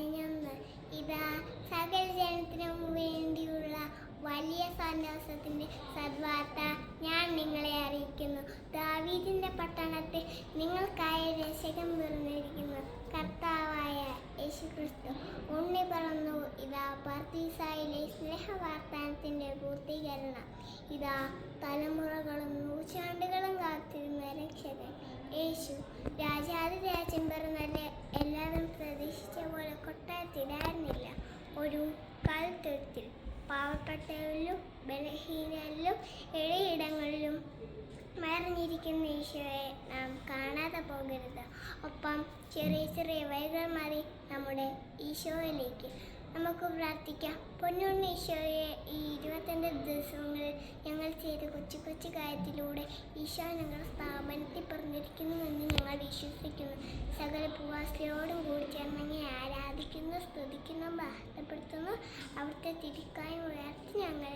പതിനൊന്ന് ഇതാ സകല ജനത്തിനും വേണ്ടിയുള്ള വലിയ സന്തോഷത്തിന്റെ സദ്വാർത്ത ഞാൻ നിങ്ങളെ അറിയിക്കുന്നു. ദാവീദിന്റെ പട്ടണത്തിൽ നിങ്ങൾക്കായ രക്ഷകൻ പിറന്നിരിക്കുന്നു കർത്താവായ യേശു ക്രിസ്തു ഉണ്ണി പറന്നു. ഇതാ പർത്തീസായിലെ സ്നേഹവാർത്താനത്തിന്റെ പൂർത്തീകരണം. ഇതാ തലമുറകളും നൂറ്റാണ്ടുകളും കാത്തിരുന്ന രക്ഷകൻ യേശു. പ്രതീക്ഷിച്ച പോലെ കൊട്ടാരത്തിലായിരുന്നില്ല ഒരു കൽത്തൊഴുത്തിൽ പാവപ്പെട്ടവരിലും ബലഹീനരിലും എളിയിടങ്ങളിലും മറിഞ്ഞിരിക്കുന്ന ഈശോയെ നാം കാണാതെ പോകരുത്. ഒപ്പം ചെറിയ ചെറിയ വഴികൾ മാറി നമ്മുടെ ഈശോയിലേക്ക് നമുക്ക് പ്രാർത്ഥിക്കാം. പൊന്നുണ്ണ ഈശോയെ ഈ ഇരുപത്തിരണ്ട് ദിവസങ്ങളിൽ ഞങ്ങൾ ചെയ്ത കൊച്ചു കൊച്ചു കാര്യത്തിലൂടെ ഈശോ ഞങ്ങൾ സ്ഥാപനത്തിൽ പറഞ്ഞിരിക്കുന്നുവെന്ന് ഞങ്ങൾ വിശ്വസിക്കുന്നു. സകല പൂവാസിയോടും കൂടി ചേർന്നെങ്കിൽ ആരാധിക്കുന്നു സ്തുതിക്കുന്നു ബഹത്തപ്പെടുത്തുന്നു അവർക്ക് തിരിക്കായി ഉയർത്തി അന്വേഷിക്കണം